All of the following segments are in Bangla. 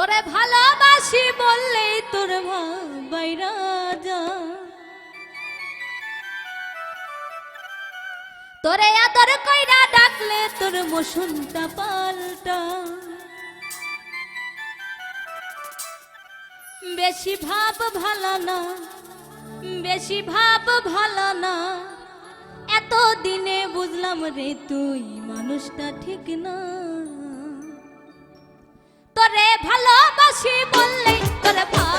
তোরে ভালোবাসি বললেই তোর বাইরা যা তোরে আদর কইরা ডাকলে তোর মশুনটা পাল্টা। বেশি ভাব ভালো না, বেশি ভাব ভালো না। এত দিনে বুঝলাম রে তুই মানুষটা ঠিক না। করে ভালোবাসি বললেই ভালো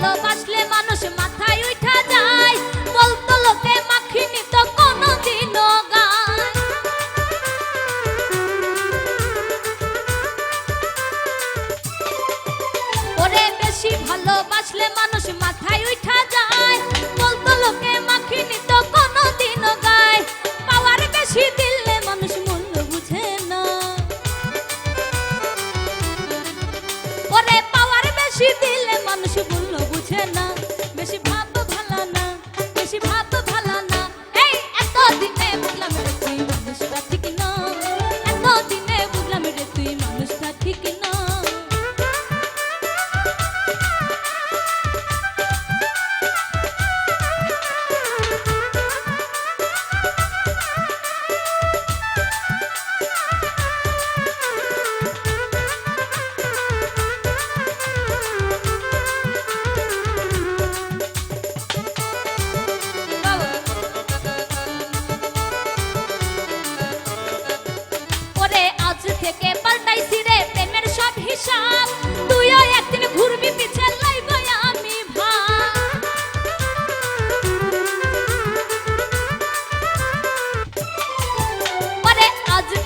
ভালোবাসলে মানুষ মাথায় উঠা যায়। বলতলতে মাখিনি তো কোনোদিনও গায়। ওরে বেশি ভালোবাসলে মানুষ মাথায় উঠা যায়। বলতলকে মাখিনি তো কোনোদিনও গায়। পাওয়ার বেশি দিলে মানুষ মূল্য বুঝে না। ওরে পাওয়ার বেশি দিলে মানুষ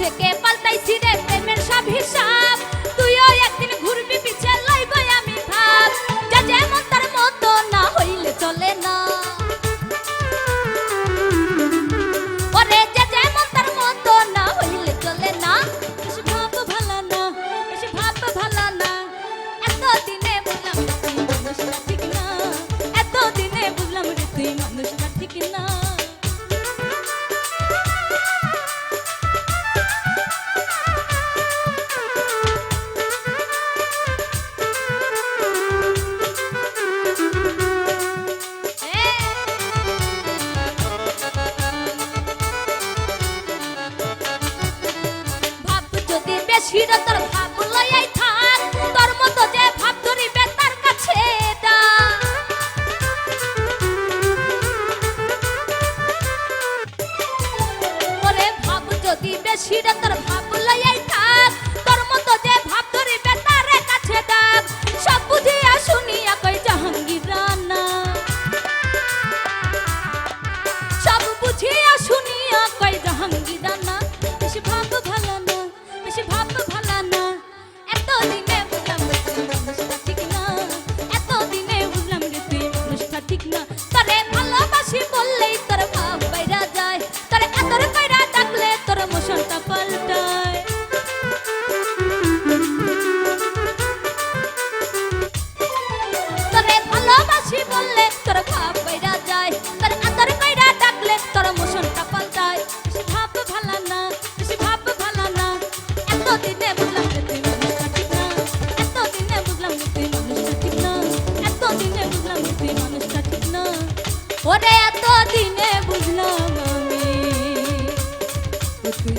থেকে পাল্টাইছি রে প্রেমের সব হিসাব 쉬다. 떠 ওরে এত দিনে বুঝলাম আমি। তুই